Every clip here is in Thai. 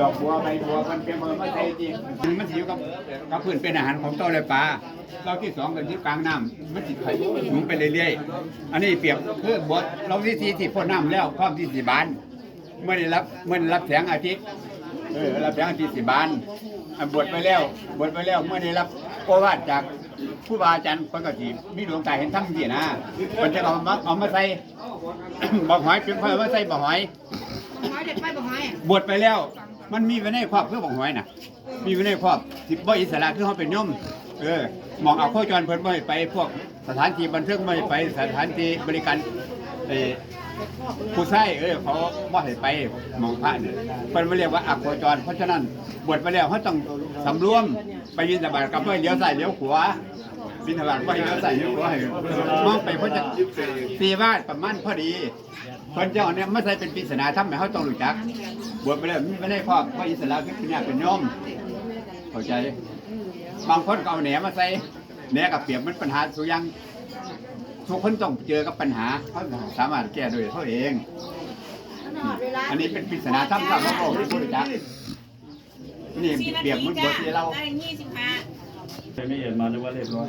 ดอกบัวใบบัวมันเป็นมือมาใส่จริงมันสิอยู่กับกับพื้นเป็นอาหารของตัวเลยปลาเราที่สองกันที่กลางน้ำมันสิไข่หมุนไปเรื่อยๆ อันนี้เปรียบคือบดเราที่สี่ที่พ่นน้ำแล้วพร้อมที่สีบานเมื่อได้รับเมื่อได้รับแสงอาทิตย์เออรับแสงอาทิตย์สีบานอะบวชไปแล้วบวชไปแล้วเมื่อได้รับโอวาทจากผู้บาอาจารย์ปกติมีดวงตาเห็นทั้งที่นะมันจะเอามาเอามาใส่บอกหอยเป็นเพื่อมาใส่บอกหอยหอยเด็ดไปบ่หอยบวชไปแล้ว มันมีไว้ในครอบเพื่อบอกหอยน่ะ มีไว้ในครอบสิบ่อิสระคือเขาเป็นโยมเออมองเอาโคจรเพิ่นบ่ให้ไป พวกสถานที่บันเทิงบ่ให้ไปสถานที่บริการเออผู้ใช้เออเขาบ่ให้ไปมองพระเนี่ยเพิ่นมาเรียกว่าอโคจร เพราะฉะนั้นบวชไปแล้วเขาต้องสำรวมไปยินสบาตกับบ่ให้เลี้ยวซ้ายเลี้ยวขวาบินทบาทบ่ให้เลี้ยวซ้ายเลี้ยวขวาให้มองไปเพราะจะตีวาดประมาณพอดีเพิ่นเจ้าเนี่ยไม่ใช่เป็นปริศนาทำให้เขาต้องรู้จัก วชไปแล้วไม่ได้พ่อพ่ออิสระคือเป็นญาติเป็นโยมเข้าใจ บางคนก็เอาแหนมาใส่แหนกับเปรียบมันปัญหาสุกอยังทุกคนต้องเจอกับปัญหาเขาสามารถแก้ด้วยเขาเอง อันนี้เป็นปริศนาธรรมครับพระองค์ที่รู้จักนี่เปรียบเหมันบทที่เราได้ยี่สิบห้าไม่เห็นมานึกว่าเรียบร้อย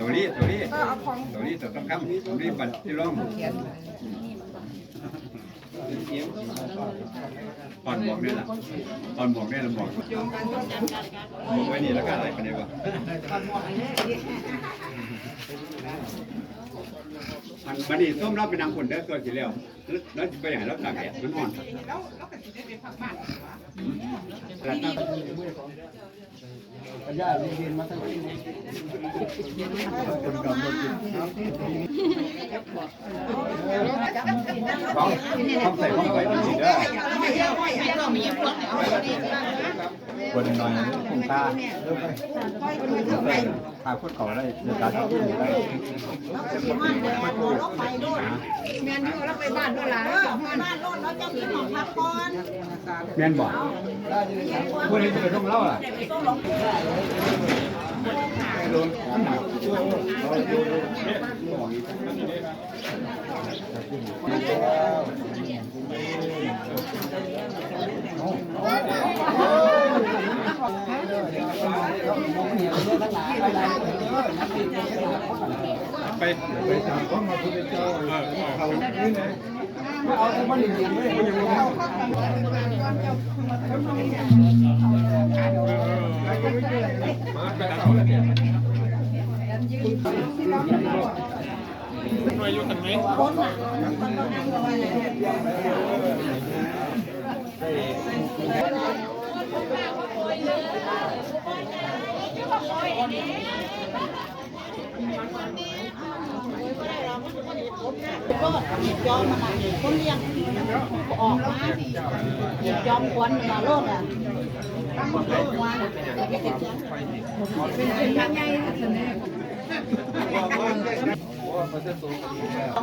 ตัวนี้ตัวนี้ตัวนี้ตัวต้องคำตัวนี้บัตรที่ร่องตอนบอกเนี่ยละตอนบอกเนี่ยเราบอกบอกไว้นี่แล้วก็อะไรไปเนี่ยวะ มันมันนี่ส้มเราเป็นนางคนเด้อตัวสีเหลวแล้วจะไปอย่างเราตากแดดมันอ่อนแล้วแล้วก็จะได้ไปพักบ้านแล้วก็ของของใส่ของไว้ดีเด้อ คนน้อยคุ้มค่าหาคนเขาได้ในการทำได้แมนยูแล้วไปบ้านด้วยล่ะบ้านโน่นแล้วจะมีของพักก่อนแม่นบอกพวกนี้จะไปต้องเล่าล่ะลงน้ำหนัก ไปไปตามข้อมาพุทธเจ้าเขานี่นะเอาเอามันอย่างนี้มันอย่างนี้ ก็ยอมมาคนเลี้ยงออกมาอยอมควันมาโลดอะตั้งหมดเลยวันเป็นเป็นยังไง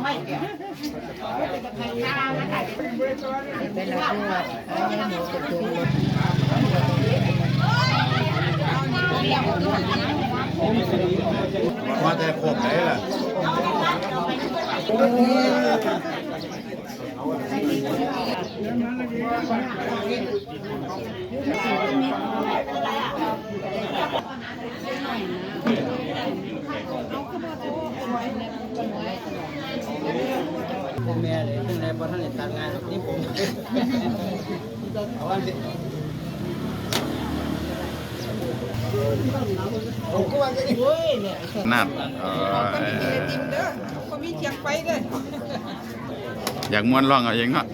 ไม่เกี่ยวเป็นอะไรที่ว่า มาแต่ขบไหนล่ะแม่เลยซึ่งในบท่านเห็นการงานนี่ผมเอาว่าสิผมก็ว่าจะ นี่เฮ้ยเนี่ยนั่นเออจริงเด้อก็มีเทียงไปด้ออยากม้วนร้องเอาเองเนาะ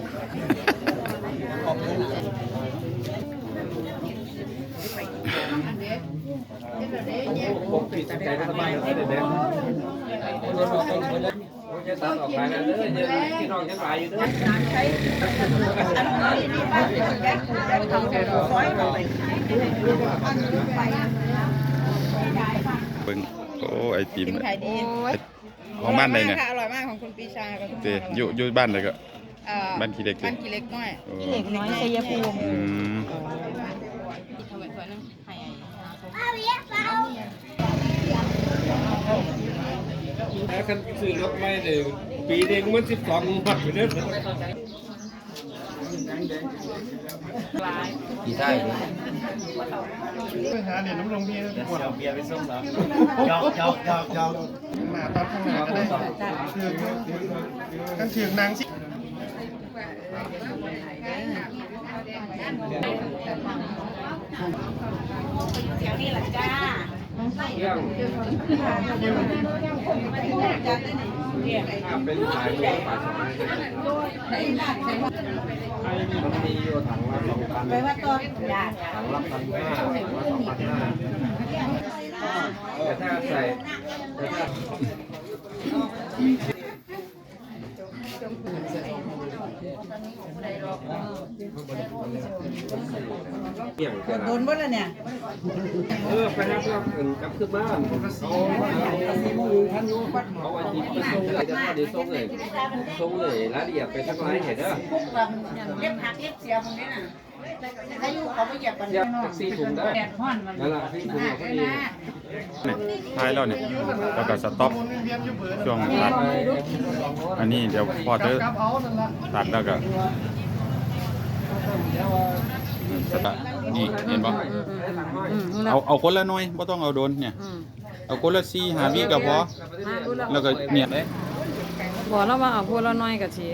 ผมปิดใจสบายเลยเด็ดคนเลยบอกไป บิ่งโอ้ไอติมขายดีของบ้านใดเนี่ยอร่อยมากของคุณปีชากับคุณเตอยู่อยู่บ้านใดก็เอ่อบ้านขี้เหล็กบ้านขี้เหล็กน้อยโอ้เด็กน้อยชัยภูมิอืมที่ทำไว้ถ้วยหนึงให้ไอ้ถ้าคันซื้อรถไม่เลยปีเด็กมันสิบสองหัดไปเด้อ กี่ใช่ไปหาเหรียน้ำลงพี่นะทุกคนเอาเบียร์ไปส่งเหรอยอกยอกยอกยอกมาตอนข้างหน้าก็ได้ถือกันถือนางสิแถวนี้แหละจ้าเป็นขายเงินปลาสอง มันมีอยู่ถังละสองพันไปว่าต้นถังละพันห้าถังละสองพันห้าแต่ถ้าใส่แต่ถ้า เกี่ยงกันโดนบ่ละเนี่ยเออไปรับรับเงินกลับขึ้นบ้านเอาเอาไว้ที่ไปส่งเลยจะพอดีส่งเลยส่งเลยรายละเอียดไปทั้งหลายเห็นเด้อพวกแบบเล็บหักเล็บเสียพวกนี้น่ะ ถ้าอยู่เขาไม่เหยียบกันยับแท็กซี่ถุงได้แดดฮ้อนมันนั่นแหละที่ถุงพอดีนี่ท้ายแล้วเนี่ยแล้วก็สต็อปช่วงตัดอันนี้เดี๋ยวพอเตอร์ตัดแล้วก็สตะนี่เห็นปะเอาเอาคนละหน่อยไม่ต้องเอาโดนเนี่ย เอาคนละสี่หาวิก็พอแล้วก็เนี่ยบอกเราว่าเอาพวกเราน้อยกับสิ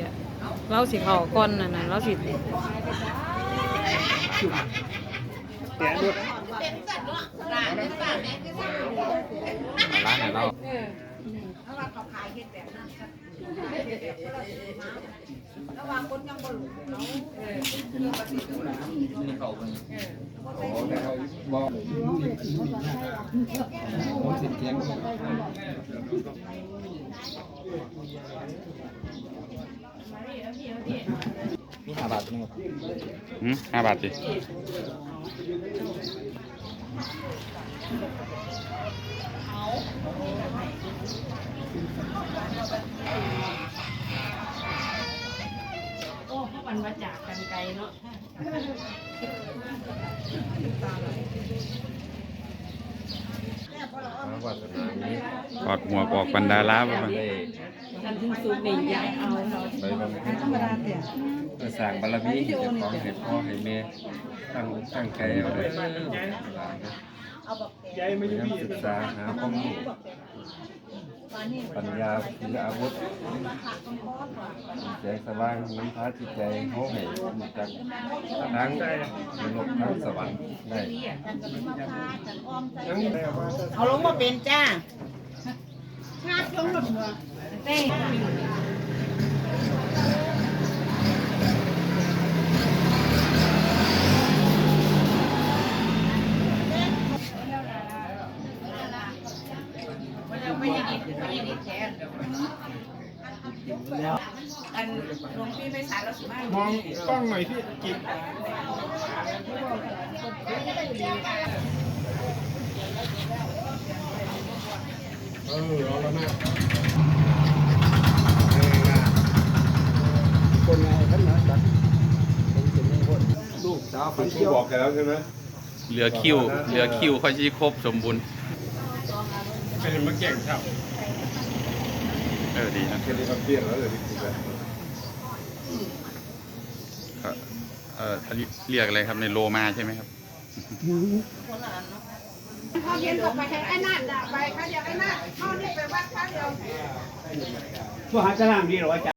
เราสิเข้าก่อนนั่นน่ะเราสิ ร้านไหนเราระวังคนยังบ่หลุดเนาะเออนี่เขาเป็นโอ้แต่เขาบอกโอ้สิเทียง มีหาบาทนึงหืมห้าบาทสิโอ้เพราะมันมาจากกันไกลเนาะ วาสนานี้ถอดหัวออกบรรดาลาบ้างได้ฉันถึงสูตรนี่อยากเอาเราไปบำเพ็ญไปสร้างบารมีให้เจ้าของให้พ่อให้แม่ตั้งตั้งใจเอาเลยพยายามศึกษาหาความรู้ ปัญญาคืออาวุธแสงสว่างน้ำพาจิตใจเขาให้รู้จักทั้งนรกทั้งสวรรค์ได้เอาลงมาเป็นจ้าชาติลงดีไม่ยัง แทนอันหลวงพี่ไปสารเราสิมานมองกล้องหน่อยพี่กิ๊กเออเอาแล้วนะคนไงท่านนะจัดผมเป็นไม่คนลูกสาวผมก็บอกแล้วใช่ไหมเหลือคิวเหลือคิวค่อยชี้ครบสมบูรณ์ เป็นมาเก่งครับเออดีนะแค่นี้ก็เปลี่ยนแล้วเลยที่คุณแบบเอ่อเออเรียกอะไรครับในโลมาใช่ไหมครับเขาเย็นก็ไปให้ไอ้นั่นด่าไปเขาเดียวไอ้นั่นเขานี่ไปวัดเขาเดียวผู้หาตารางดีหรอวะจ๊ะ